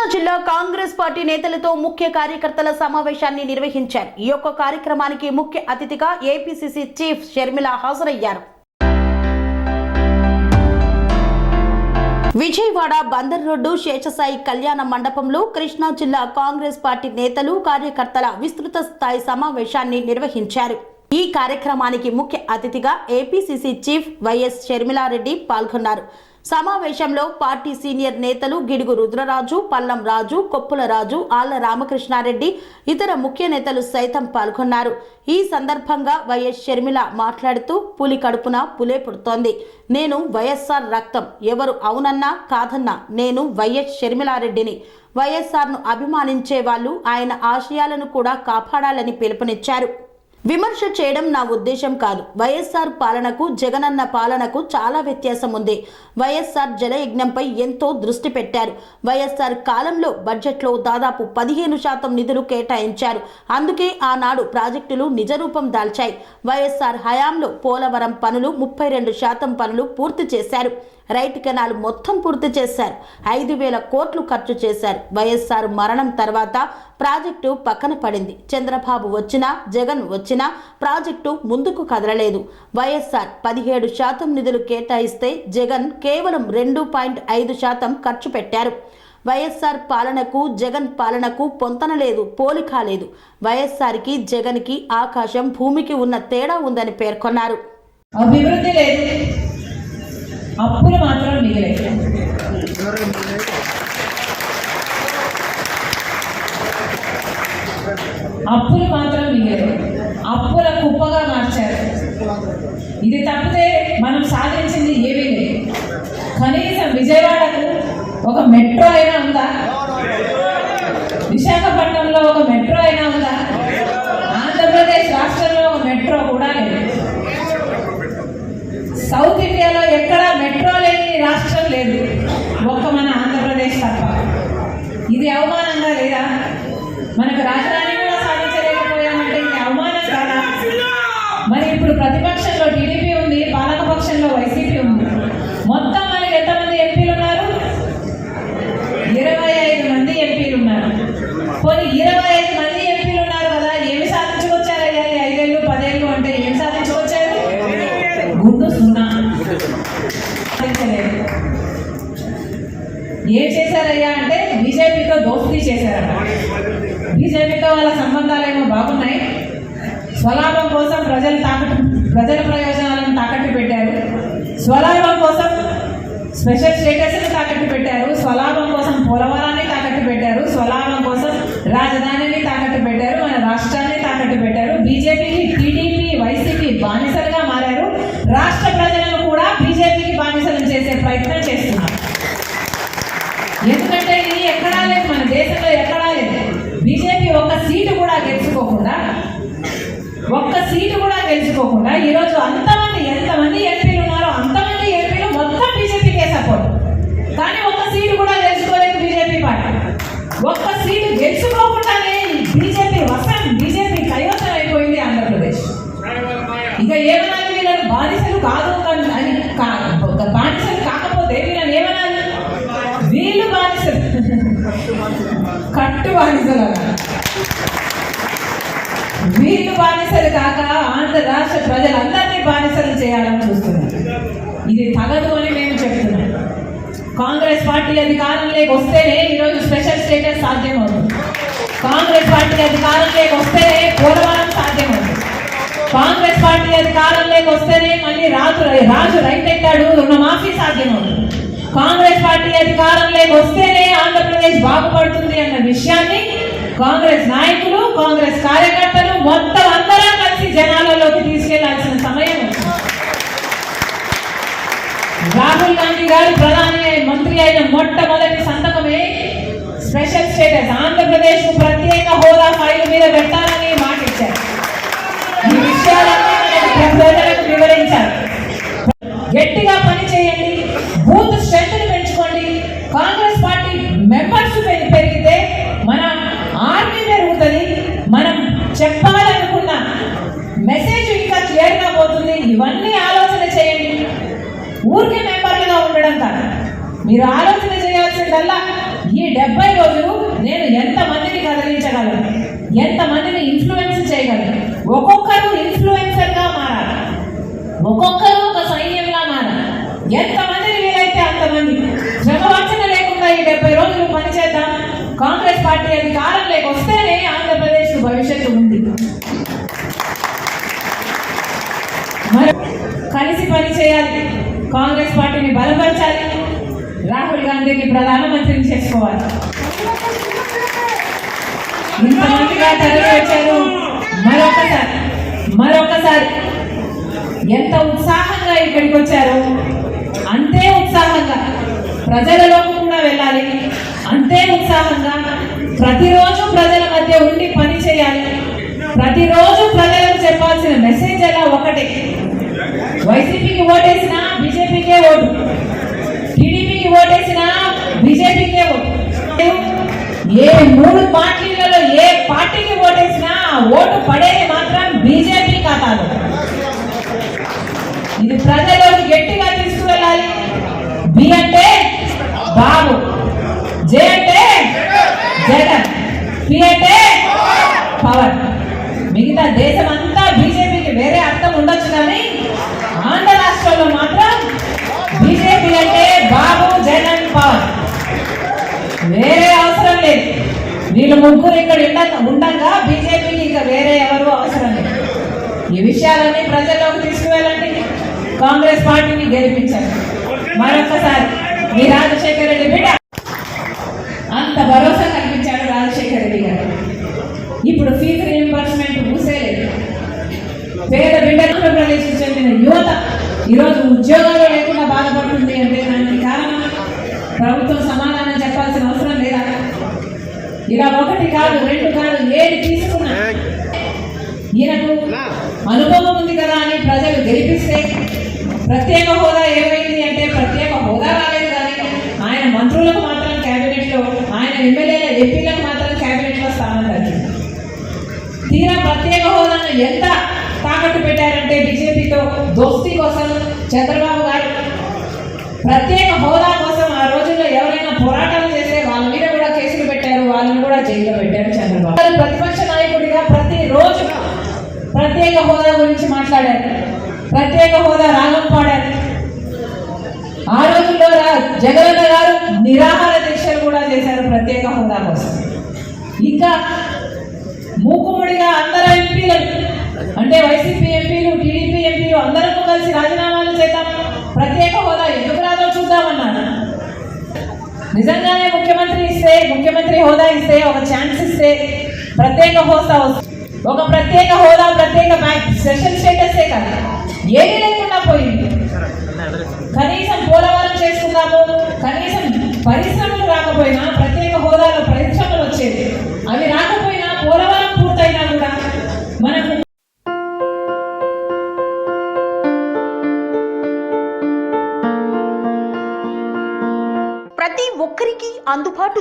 కృష్ణా జిల్లా కాంగ్రెస్ పార్టీ నేతలతో ముఖ్య కార్యకర్తల సమావేశాన్ని నిర్వహించారు. ఈ యొక్క కార్యక్రమానికి ముఖ్య అతిథిగా ఏపీసీసీ చీఫ్ షర్మిల హాజరయ్యారు. విజయవాడ బందర్ రోడ్డు శేషసాయి కళ్యాణ మండపంలో కృష్ణా జిల్లా కాంగ్రెస్ పార్టీ నేతలు కార్యకర్తల విస్తృత స్థాయి సమావేశాన్ని నిర్వహించారు. ఈ కార్యక్రమానికి ముఖ్య అతిథిగా ఏపీసీసీ చీఫ్ వైఎస్ షర్మిలారెడ్డి పాల్గొన్నారు. సమావేశంలో పార్టీ సీనియర్ నేతలు గిడుగు రుద్రరాజు పల్లం రాజు కొప్పుల రాజు ఆళ్ళ రామకృష్ణారెడ్డి ఇతర ముఖ్య నేతలు సైతం పాల్గొన్నారు. ఈ సందర్భంగా వైఎస్ షర్మిల మాట్లాడుతూ పులి కడుపున పులే పుడుతోంది. నేను వైఎస్ఆర్ రక్తం. ఎవరు అవునన్నా కాదన్నా నేను వైఎస్ షర్మిలారెడ్డిని. వైఎస్ఆర్ను అభిమానించే వాళ్ళు ఆయన ఆశయాలను కూడా కాపాడాలని పిలుపునిచ్చారు. విమర్శ చేయడం నా ఉద్దేశం కాదు. వైఎస్ఆర్ పాలనకు జగనన్న పాలనకు చాలా వ్యత్యాసం ఉంది. వైఎస్ఆర్ జలయజ్ఞంపై ఎంతో దృష్టి పెట్టారు. వైఎస్ఆర్ కాలంలో బడ్జెట్లో దాదాపు పదిహేను శాతం నిధులు కేటాయించారు. అందుకే ఆనాడు ప్రాజెక్టులు నిజరూపం దాల్చాయి. వైఎస్ఆర్ హయాంలో పోలవరం పనులు ముప్పై రెండు శాతం పనులు పూర్తి చేశారు. రైట్ కెనాల్ మొత్తం పూర్తి చేశారు. ఐదు వేల కోట్లు ఖర్చు చేశారు. వైఎస్ఆర్ మరణం తర్వాత ప్రాజెక్టు పక్కన పడింది. చంద్రబాబు వచ్చినా జగన్ వచ్చినా ప్రాజెక్టు ముందుకు కదలలేదు. వైఎస్ఆర్ పదిహేడు శాతం నిధులు కేటాయిస్తే జగన్ కేవలం రెండు పాయింట్ ఐదు శాతం ఖర్చు పెట్టారు. వైఎస్ఆర్ పాలనకు జగన్ పాలనకు పొంతనలేదు పోలిక లేదు. వైఎస్ఆర్కి జగన్కి ఆకాశం భూమికి ఉన్న తేడా ఉందని పేర్కొన్నారు. అభివృద్ధి లేదు. అప్పులు మాత్రం మిగిలేదు అప్పులు మాత్రం మిగిలేదు అప్పుల కుప్పగా మార్చారు. ఇది తప్పితే మనం సాధించింది ఏమీ లేదు. కనీసం విజయవాడకు ఒక మెట్రో అయినా ఉందా విశాఖపట్నంలో ఒక మెట్రో అయినా ఉందా ఆంధ్రప్రదేశ్ రాష్ట్రంలో ఒక మెట్రో కూడా లేదు సౌత్ ఇండియాలో ఎక్కడా మెట్రో లేని రాష్ట్రం లేదు. ఒక్క మన ఆంధ్రప్రదేశ్ తప్ప. ఇది అవమానంగా లేదా? మనకు రాజధాని చేశారయ్యా అంటే బీజేపీతో దోస్తీ చేశారట బీజేపీతో వాళ్ళ సంబంధాలేమో బాగున్నాయి. స్వలాభం కోసం ప్రజలు తాకట్టు ప్రజల ప్రయోజనాలను తాకట్టు పెట్టారు. స్వలాభం కోసం స్పెషల్ స్టేటస్ని తాకట్టు పెట్టారు. స్వలాభం కోసం పోలవరాన్ని తాకట్టు పెట్టారు. స్వలాభం కోసం రాజధానిని తాకట్టు పెట్టారు. మన రాష్ట్రాన్ని తాకట్టు పెట్టారు. బీజేపీకి టీడీపీ వైసీపీ బానిసలుగా మారారు. రాష్ట్ర ప్రజలను కూడా బీజేపీకి బానిసలు చేసే ప్రయత్నం చేస్తున్నారు ఎందుకంటే ఇది ఎక్కడా లేదు మన దేశంలో ఎక్కడా లేదు బీజేపీ ఒక్క సీటు కూడా గెలుచుకోకుండా ఒక్క సీటు కూడా గెలుచుకోకుండా ఈరోజు అంతమంది ఎంతమంది ఎంపీలు ఉన్నారో అంతమంది ఎంపీలు మొత్తం బీజేపీకే సపోర్ట్. కానీ ఒక్క సీటు కూడా గెలుచుకోలేదు బీజేపీ పార్టీ. ఒక్క సీటు గెలుచుకోకుండానే బీజేపీ వసం బీజేపీ కైవసం అయిపోయింది ఆంధ్రప్రదేశ్. ఇక ఏమన్నా వీళ్ళని బానిసలు కాదు అని బానిసలు కాకపోతే వీళ్ళని ఏమన్నా వీళ్ళు బానిసలు. కట్టు బానిసలు అన్నారు. వీళ్ళు బానిసలు కాక ఆంధ్ర రాష్ట్ర ప్రజలందరినీ బానిసలు చేయాలని చూస్తున్నారు. ఇది తగదు అని మేము చెప్తున్నాం. కాంగ్రెస్ పార్టీ అధికారంలోకి వస్తేనే ఈరోజు స్పెషల్ స్టేటస్ సాధ్యమవుతుంది. కాంగ్రెస్ పార్టీ అధికారంలోకి వస్తేనే పోలవరం సాధ్యమవుతుంది. కాంగ్రెస్ పార్టీ అధికారంలోకి వస్తేనే మళ్ళీ రాజు రాజు రైతెట్టాడు రుణమాఫీ సాధ్యమవుతుంది. కాంగ్రెస్ పార్టీ అధికారంలోకి వస్తేనే ఆంధ్రప్రదేశ్ బాగుపడుతుంది అన్న విషయాన్ని కాంగ్రెస్ నాయకులు కాంగ్రెస్ కార్యకర్తలు మొత్తం అందరం కలిసి జనాలలోకి తీసుకెళ్ళాల్సిన సమయం రాహుల్ గాంధీ గారు ప్రధాని మంత్రి అయిన మొట్టమొదటి సంతకమే స్పెషల్ స్టేటస్. ఆంధ్రప్రదేశ్కు ప్రత్యేక హోదా ఫైల్ మీద పెట్టాలని మాట ఇచ్చారు. ఈ విషయాలన్నీ వివరించారు. గట్టిగా పనిచేయండి బూత్ స్ట్రెంత్ పెంచుకోండి కాంగ్రెస్ పార్టీ మెంబర్స్ పెరిగితే మన ఆర్మీ పెరుగుతుంది మనం చెప్పాలనుకున్న మెసేజ్ ఇంకా క్లియర్గా పోతుంది ఇవన్నీ ఆలోచన చేయండి. ఊరికే మెంబర్లుగా ఉండడం కాదు. మీరు ఆలోచన చేయాల్సిందల్లా ఈ డెబ్బై రోజులు నేను ఎంత మందిని కదిలించగలను? ఎంతమందిని ఇన్ఫ్లుయెన్స్ చేయగలను? ఒక్కొక్కరు ఇన్ఫ్లుయెన్సర్గా మారాలి. ఒక్కొక్కరు ఒక సైన్యంగా మారాలి. ఎంతమందిని వీలైతే అంతమంది? శ్రమవంచన లేకుండా ఈ డెబ్బై రోజులు పనిచేద్దాం. కాంగ్రెస్ పార్టీ అధికారం వస్తేనే ఆంధ్రప్రదేశ్ భవిష్యత్తు ఉంది మరి కలిసి పని చేయాలి కాంగ్రెస్ పార్టీని బలపరచాలి. రాహుల్ గాంధీని ప్రధానమంత్రిని చేసుకోవాలి. ఇంతమందిగా తరలి వచ్చారు మరొకసారి మరొకసారి. ఎంత ఉత్సాహంగా ఇక్కడికి వచ్చారు అంతే ఉత్సాహంగా ప్రజలలోకి కూడా వెళ్ళాలి. అంతే ఉత్సాహంగా ప్రతిరోజు ప్రజల మధ్య ఉండి పని చేయాలి. ప్రతిరోజు ప్రజలకు చెప్పాల్సిన మెసేజ్ ఎలా ఒకటే. వైసీపీకి ఓటేసినా బీజేపీకే ఓటు. టీడీపీకి ఓటేసినా బీజేపీకే ఓటు. ఏ మూడు పార్టీలలో ఏ పార్టీకి ఓటేసినా ఆ ఓటు పడేది మాత్రం బీజేపీ ఖాతాలు. ఇది ప్రజల్లోకి గట్టిగా తీసుకువెళ్ళాలి. బి అంటే బాబు. జే అంటే జగన్. పి అంటే పవర్ మిగతా దేశం అంతా బీజేపీకి వేరే అర్థం ఉండొచ్చు కానీ ఆంధ్ర రాష్ట్రంలో మాత్రం బీజేపీ అంటే బాబు జగన్ పవర్ వేరే అవసరం లేదు. వీళ్ళు ముగ్గురు ఇక్కడ ఉండక ఉండగా బీజేపీకి ఇంకా వేరే ఎవరు అవసరం లేదు. ఈ విషయాలన్నీ ప్రజల్లోకి తీసుకువెళ్ళండి. కాంగ్రెస్ పార్టీని గెలిపించండి. మరొకసారి మీ రాజశేఖర రెడ్డి బిడ్డ ఒకటి కాదు రెండు కాదు ఏది తీసుకున్నా. ఈయనకు అనుభవం ఉంది కదా అని ప్రజలు గెలిపిస్తే ప్రత్యేక హోదా ఏమైంది అంటే ప్రత్యేక హోదా రాలేదు కానీ ఆయన మంత్రులకు మాత్రం కేబినెట్లో ఆయన ఎమ్మెల్యేల ఎంపీలకు మాత్రం కేబినెట్లో స్థానం దక్కింది. తీరా ప్రత్యేక హోదాను ఎంత తాకట్టు పెట్టారంటే బీజేపీతో దోస్తీ కోసం చంద్రబాబు గారు. ప్రత్యేక హోదా కోసం ఆ రోజుల్లో ఎవరైనా పోరాటాలు చేస్తే వాళ్ళ మీద కూడా కేసులు పెట్టారు వాళ్ళని కూడా జైల్లో పెట్టారు చంద్రబాబు. ప్రతిపక్ష నాయకుడిగా ప్రతి రోజు ప్రత్యేక హోదా గురించి మాట్లాడారు. ప్రత్యేక హోదా రాగం పాడారు. ఆ రోజుల్లో జగన్ జగనన్న గారు నిరాహార దీక్షలు కూడా చేశారు ప్రత్యేక హోదా కోసం. ఇంకా మూకుముడిగా అందరు ఎంపీలు అంటే వైసీపీ ఎంపీలు టీడీపీ ఎంపీలు అందరూ కలిసి రాజీనామాలు చేద్దాం. ప్రత్యేక హోదా ఎందుకు నిజంగానే ముఖ్యమంత్రి ఇస్తే ముఖ్యమంత్రి హోదా ఇస్తే ఒక ఛాన్స్ ఇస్తే ప్రత్యేక హోదా ఒక ప్రత్యేక హోదా ప్రత్యేక బ్యాంక్ స్పెషల్ స్టేటసే కదా. ఏమీ లేకుండా పోయింది. కనీసం పోలవరం చేసుకున్నాము కనీసం పరిశ్రమలు రాకపోయినా